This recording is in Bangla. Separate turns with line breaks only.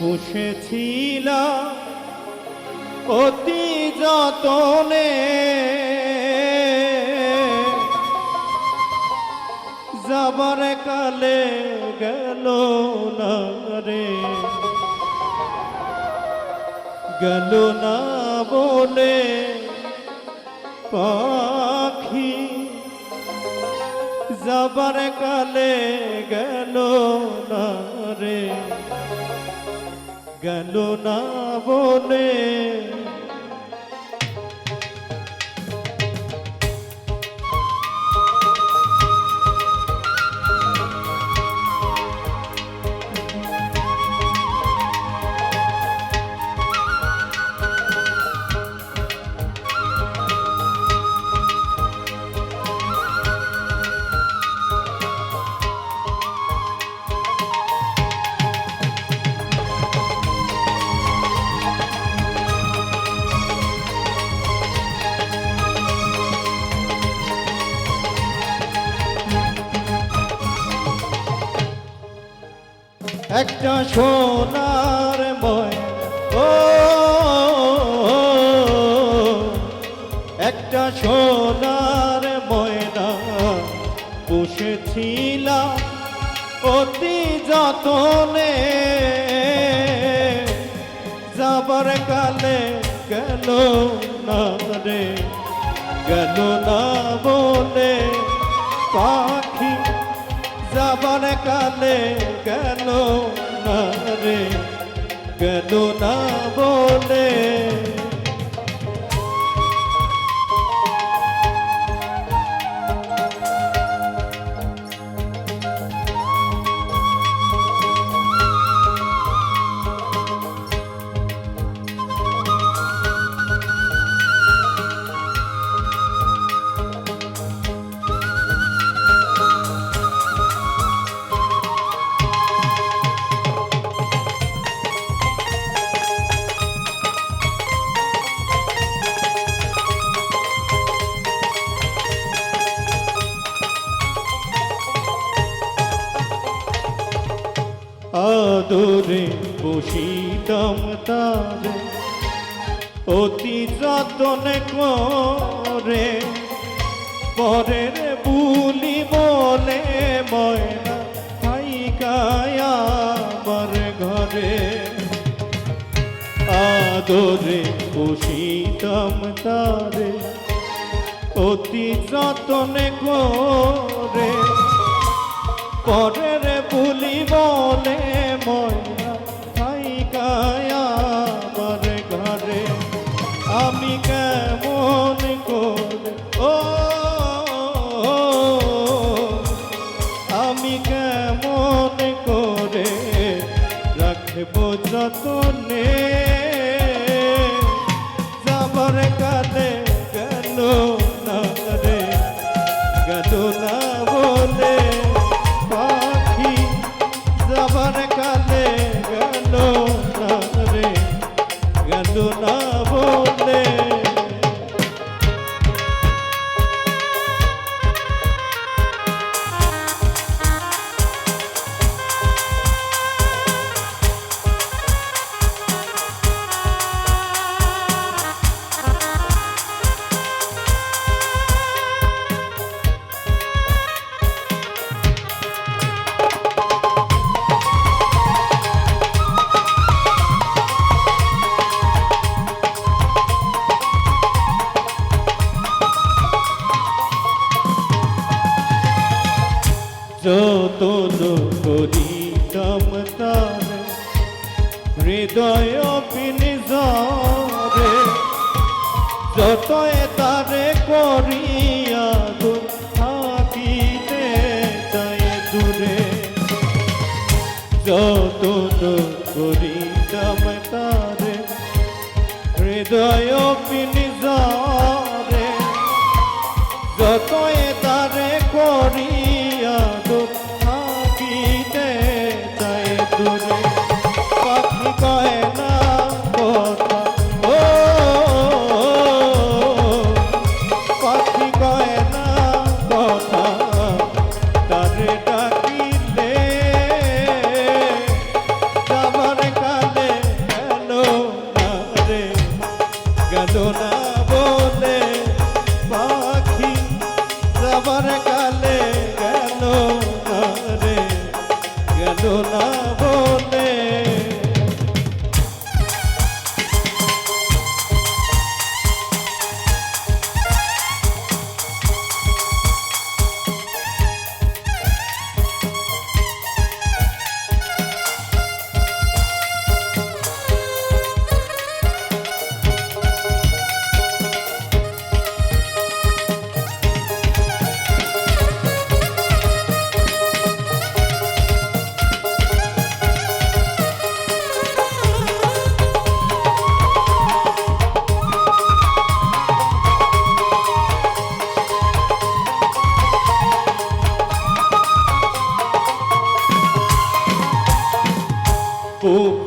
পুষেছিলাম অতি যতনে। যাবার কালে গেল না রে। গেল না বলে পাখি। যাবার কালে গেল না রে। গেল না বলে একটা সোনার ময়। ও, একটা সোনার ময়না বসেছিলাম অতি যতনে। যাবার কালে গেল না রে, গেল না বলে পাখি যাবার কালে কেন না রে? কেন না বলে বসিতাম তারে, অতি যতন করে। পরের বুলি বলে, ময়না হাইকায়া আমার ঘরে। আদরে বসিতাম তারে, অতি যতন করে। পরের বুলি বলে, ময়না আমি কেমন করে? ও আমি কেমন করে? রাখব যতনে যত করিতাম তার হৃদয় পিনিজরে যত তারে করিয়া দূর থাকিতে চাই দূরে। যত করিতাম তারে হৃদয় পিনিজরে por